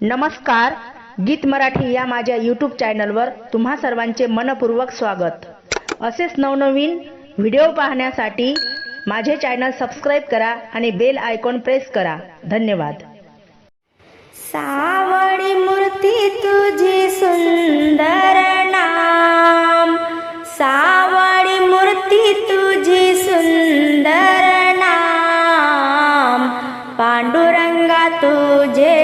नमस्कार गीत मराठी या माझ्या यूट्यूब चॅनलवर तुम्हा सर्वांचे मनपूर्वक स्वागत. असेच नवनवीन व्हिडिओ पाहण्यासाठी माझे चॅनल सबस्क्राईब करा आणि बेल आयकॉन प्रेस करा. धन्यवाद. सावळी मूर्ती तुझी सुंदर नाम. सावळी मूर्ती तुझी सुंदर नाम. पांडुरंगा तुझे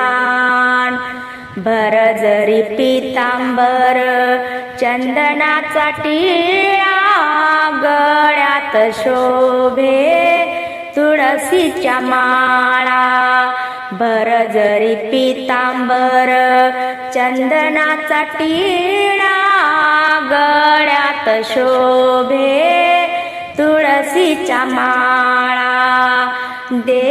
भर जरी पितांबर चंदनाचा टिळा गळ्यात शोभे तुळशीच्या माळा. भर जरी पितांबर चंदनाचा टिळा गळ्यात शोभे तुळशीच्या माळा. दे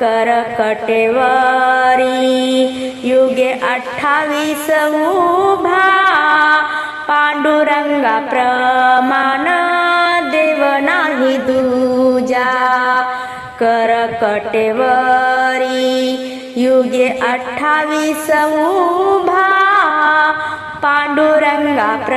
करकटेवरी. युगे अठ्ठावीस उभा पांडुरंगा प्रमाण देव नाही दूजा. करकटेवरी युगे अठ्ठावीस उभा पांडुरंगा प्र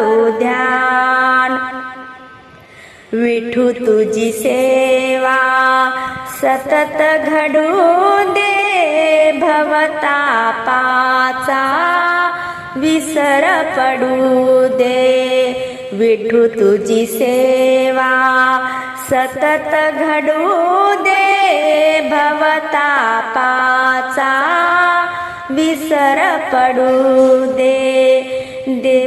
करू ध्यान विठू तुझी सेवा सतत घडू दे भवतापाचा विसर पडू दे. विठू तुझी सेवा सतत घडू दे भवतापाचा विसर पडू दे.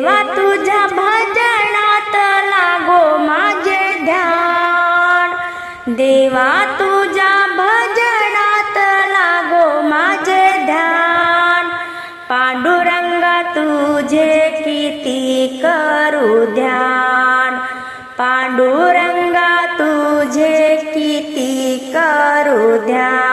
देवा तुझ्या भजनात लागो माझे ध्यान. देवा तुझ्या भजनात लागो माझे ध्यान. पांडुरंगा तुझे किती करू ध्यान. पांडुरंगा तुझे किती करू ध्यान.